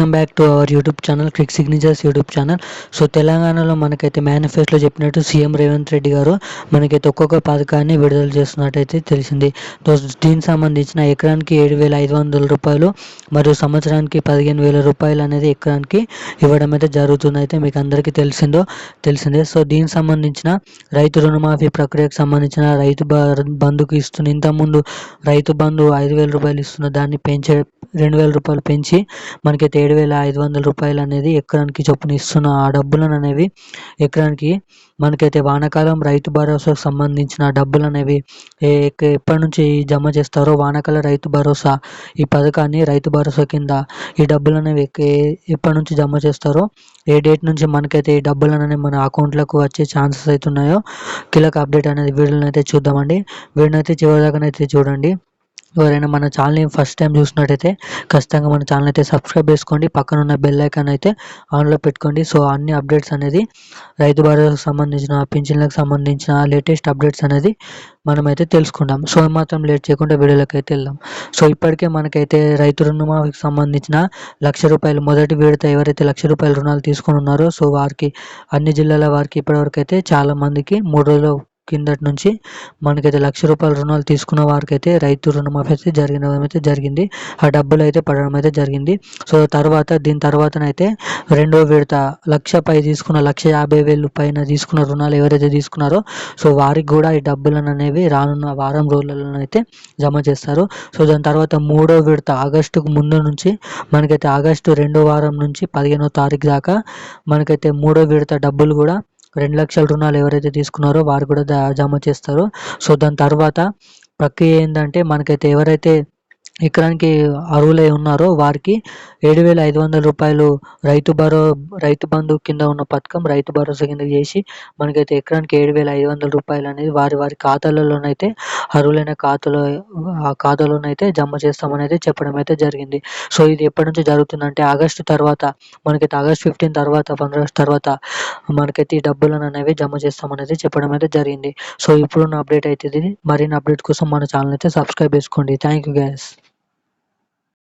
Welcome back to our YouTube channel click signatures YouTube channel so తెలంగాణలో మనకైతే మేనిఫెస్టోలో చెప్పినట్టు సీఎం రేవంత్ రెడ్డి గారు మనకైతే ఒక్కొక్క పథకాన్ని విడుదల చేస్తున్నట్టయితే తెలిసింది. దీనికి సంబంధించిన ఎకరానికి ఏడు వేల ఐదు వందల రూపాయలు మరియు సంవత్సరానికి పదిహేను వేల రూపాయలు అనేది ఎకరానికి ఇవ్వడం అయితే జరుగుతుంది అయితే మీకు అందరికీ తెలిసిందో తెలిసిందే. సో దీనికి సంబంధించిన రైతు రుణమాఫీ ప్రక్రియకు సంబంధించిన రైతు బంధుకు ఇస్తున్న ఇంతకుముందు రైతు బంధు ఐదు వేల రూపాయలు ఇస్తున్న దాన్ని పెంచే రెండు వేల రూపాయలు పెంచి మనకైతే ఏడు వేల ఐదు వందల రూపాయలు అనేది ఎకరానికి చొప్పున ఇస్తున్న ఆ డబ్బులను అనేవి ఎకరానికి మనకైతే వానాకాలం రైతు భరోసాకు సంబంధించిన డబ్బులు అనేవి ఎప్పటి నుంచి జమ చేస్తారో వానాకాల రైతు భరోసా ఈ పథకాన్ని రైతు భరోసా కింద ఈ డబ్బులు అనేవి ఎప్పటి నుంచి జమ చేస్తారో ఏ డేట్ నుంచి మనకైతే ఈ డబ్బులు అనేవి మన అకౌంట్లకు వచ్చే ఛాన్సెస్ అయితే ఉన్నాయో కీలక అప్డేట్ అనేది వీడియోని అయితే చూద్దామండి. వీడిని అయితే చివరిదాకానైతే చూడండి. ఎవరైనా మన ఛానల్ని ఫస్ట్ టైం చూసినట్టయితే ఖచ్చితంగా మన ఛానల్ అయితే సబ్స్క్రైబ్ చేసుకోండి. పక్కన ఉన్న బెల్ ఐకాన్ అయితే ఆన్లో పెట్టుకోండి. సో అన్ని అప్డేట్స్ అనేది రైతు భరోసాకు సంబంధించిన పింఛన్లకు సంబంధించిన లేటెస్ట్ అప్డేట్స్ అనేది మనమైతే తెలుసుకుందాం సో మాత్రం లేట్ చేయకుండా వీడియోలోకి అయితే వెళ్దాం. సో ఇప్పటికే మనకైతే రైతు రుణమాఫీకి సంబంధించిన లక్ష రూపాయలు మొదటి విడత ఎవరైతే లక్ష రూపాయల రుణాలు తీసుకొని ఉన్నారో సో వారికి అన్ని జిల్లాల వారికి ఇప్పటివరకు అయితే చాలా మందికి మూడు రోజులు కిందటి నుంచి మనకైతే లక్ష రూపాయల రుణాలు తీసుకున్న వారికి అయితే రైతు రుణమాఫీ అయితే జరిగిన అయితే జరిగింది. ఆ డబ్బులు అయితే పడడం అయితే జరిగింది. సో తర్వాత దీని తర్వాతనైతే రెండో విడత లక్ష పై తీసుకున్న లక్ష యాభై వేలు పైన తీసుకున్న రుణాలు ఎవరైతే తీసుకున్నారో సో వారికి కూడా ఈ డబ్బులను అనేవి రానున్న వారం రోజులలో అయితే జమ చేస్తారు. సో దాని తర్వాత మూడో విడత ఆగస్టుకు ముందు నుంచి మనకైతే ఆగస్టు రెండో వారం నుంచి పదిహేనో తారీఖు దాకా మనకైతే మూడో విడత డబ్బులు కూడా రెండు లక్షల రుణాలు ఎవరైతే తీసుకున్నారో వారు కూడా జమ చేస్తారు. సో దాని తర్వాత ప్రక్రియ ఏంటంటే మనకైతే ఎవరైతే ఎకరానికి అర్హులై ఉన్నారో వారికి ఏడు వేల ఐదు వందల రూపాయలు రైతు భరో రైతు బంధు కింద ఉన్న పథకం రైతు భరోసా కింద చేసి మనకైతే ఎకరానికి ఏడు వేల ఐదు వందల రూపాయలు అనేది వారి వారి ఖాతాలలోనైతే అర్హులైన ఖాతాలో ఆ ఖాతాలోనైతే జమ చేస్తామని అయితే చెప్పడం అయితే జరిగింది. సో ఇది ఎప్పటి నుంచి జరుగుతుందంటే ఆగస్టు తర్వాత మనకైతే ఆగస్ట్ ఫిఫ్టీన్ తర్వాత పంద్రా తర్వాత మనకైతే ఈ డబ్బులను అనేవి జమ చేస్తామనేది చెప్పడం అయితే జరిగింది. సో ఇప్పుడున్న అప్డేట్ అయితే ఇది. మరిన్ని అప్డేట్ కోసం మన ఛానల్ అయితే సబ్స్క్రైబ్ చేసుకోండి. Thank you guys.